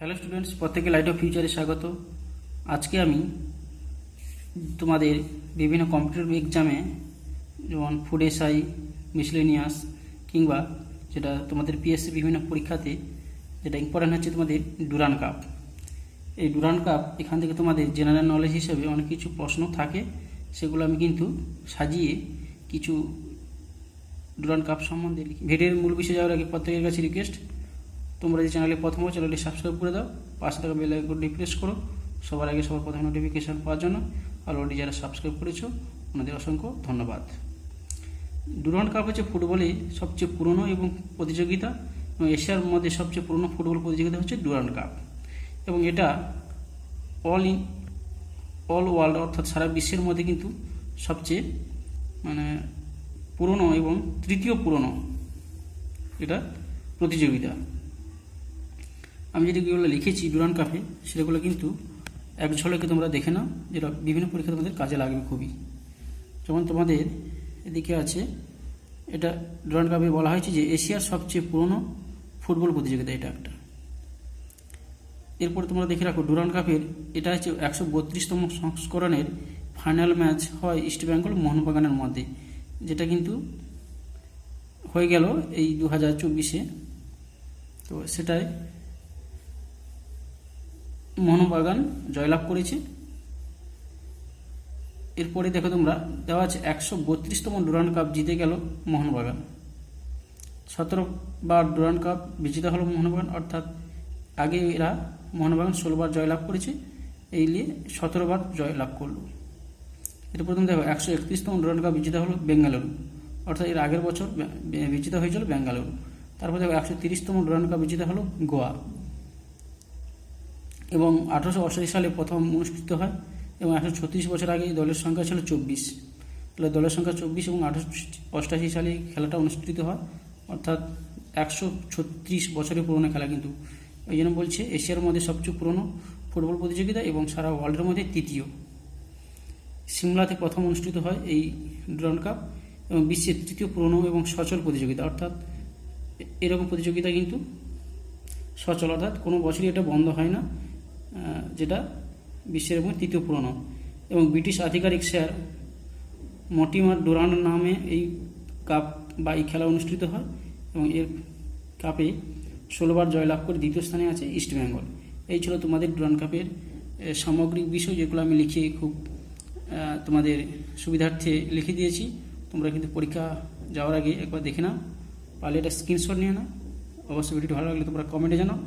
Hello students প্রত্যেকে light of ফিউচারে স্বাগত। আজকে আমি তোমাদের বিভিন্ন কম্পিটিটিভ এক্সামে, যেমন ফুড এসআই মিসলেনিয়াস কিংবা যেটা তোমাদের পিএসসি বিভিন্ন পরীক্ষাতে, যেটা ইম্পর্টেন্ট হচ্ছে তোমাদের ডুরান কাপ এই ডুরান কাপ এখান থেকে তোমাদের জেনারেল নলেজ হিসেবে অনেক কিছু প্রশ্ন থাকে, সেগুলো আমি কিন্তু সাজিয়ে কিছু ডুরান কাপ সম্বন্ধে লিখি। ভিডিওর মূল বিষয়ে যাওয়ার আগে প্রত্যেকের কাছে রিকোয়েস্ট তোমরা যে চ্যানেলে প্রথম চ্যানেলটি সাবস্ক্রাইব করে দাও। পাশে থাকা বেল আইকনটি প্রেস করো। সবার আগে সবার প্রথম নোটিফিকেশন পাওয়ার জন্য। অলরেডি যারা সাবস্ক্রাইব করেছ, ওনাদের অসংখ্য ধন্যবাদ। ডুরান্ড কাপ হচ্ছে ফুটবলে সবচেয়ে পুরনো এবং প্রতিযোগিতা। এবং এশিয়ার মধ্যে সবচেয়ে পুরনো ফুটবল প্রতিযোগিতা হচ্ছে ডুরান্ড কাপ এবং এটা অল ইন অল ওয়ার্ল্ড অর্থাৎ সারা বিশ্বের মধ্যে কিন্তু সবচেয়ে মানে পুরনো এবং তৃতীয় পুরনো এটা প্রতিযোগিতা। আমি যেগুলো লিখেছি ডুরান কাপে সেগুলো কিন্তু এক ঝলকে তোমরা দেখে নাও, যেটা বিভিন্ন পরীক্ষা তোমাদের কাজে লাগবে খুবই। যেমন তোমাদের এদিকে আছে, এটা ডুরান কাপে বলা হয়েছে যে এশিয়ার সবচেয়ে পুরনো ফুটবল প্রতিযোগিতা, এটা একটা। এরপর তোমরা দেখে রাখো ডুরান কাপের এটা হচ্ছে একশো বত্রিশতম সংস্করণের ফাইনাল ম্যাচ হয় ইস্টবেঙ্গল মোহনবাগানের মধ্যে, যেটা কিন্তু হয়ে গেল এই দু হাজার চব্বিশে। তো সেটাই মোহনবাগান জয়লাভ করেছে। এরপরে দেখো তোমরা, দেওয়া আছে একশো বত্রিশতম ডুরান কাপ জিতে গেল মোহনবাগান। সতেরো বার ডুরান কাপ বিজেতা হলো মোহনবাগান, অর্থাৎ আগে এরা মোহনবাগান ষোলোবার জয়লাভ করেছে, এই নিয়ে সতেরো বার জয়লাভ করল। এরপর তুমি দেখো, একশো একত্রিশতম ডুরান কাপ বিজেতা হলো বেঙ্গালুরু, অর্থাৎ এর আগের বছর বিজেতা হয়েছিল বেঙ্গালুরু। তারপর দেখো, একশো তিরিশতম ডুরান কাপ বিজেতা হলো গোয়া। এবং আঠারোশো সালে প্রথম অনুষ্ঠিত হয় এবং একশো ছত্রিশ বছর আগে দলের সংখ্যা ছিল চব্বিশ। তাহলে দলের সংখ্যা চব্বিশ এবং আঠারোশো অষ্টাশি সালে খেলাটা অনুষ্ঠিত হয়। অর্থাৎ একশো ছত্রিশ বছরের পুরনো খেলা কিন্তু। এই জন্য বলছে এশিয়ার মধ্যে সবচেয়ে পুরনো ফুটবল প্রতিযোগিতা এবং সারা ওয়ার্ল্ডের মধ্যে তৃতীয়। সিমলাতে প্রথম অনুষ্ঠিত হয় এই ড্রন কাপ এবং বিশ্বের তৃতীয় পুরনো এবং সচল প্রতিযোগিতা। অর্থাৎ এরকম প্রতিযোগিতা কিন্তু সচল। অর্থাৎ কোনো বছরই এটা বন্ধ হয় না। যেটা বিশ্বের এবং তৃতীয় পুরনো। এবং ব্রিটিশ আধিকারিক স্যার মটিমার ডোরান নামে এই কাপ বা এই খেলা অনুষ্ঠিত হয় এবং এর কাপে ষোলোবার জয়লাভ করে দ্বিতীয় স্থানে আছে ইস্টবেঙ্গল এই ছিল তোমাদের ডুরান্ড কাপের সামগ্রিক বিষয় যেগুলো আমি লিখে খুব তোমাদের সুবিধার্থে লিখে দিয়েছি। তোমরা কিন্তু পরীক্ষা যাওয়ার আগে একবার দেখে নাও, পারলে এটা স্ক্রিনশট নিয়ে নাও। অবশ্যই ভিডিওটি ভালো লাগলে তোমরা কমেন্টে জানাও।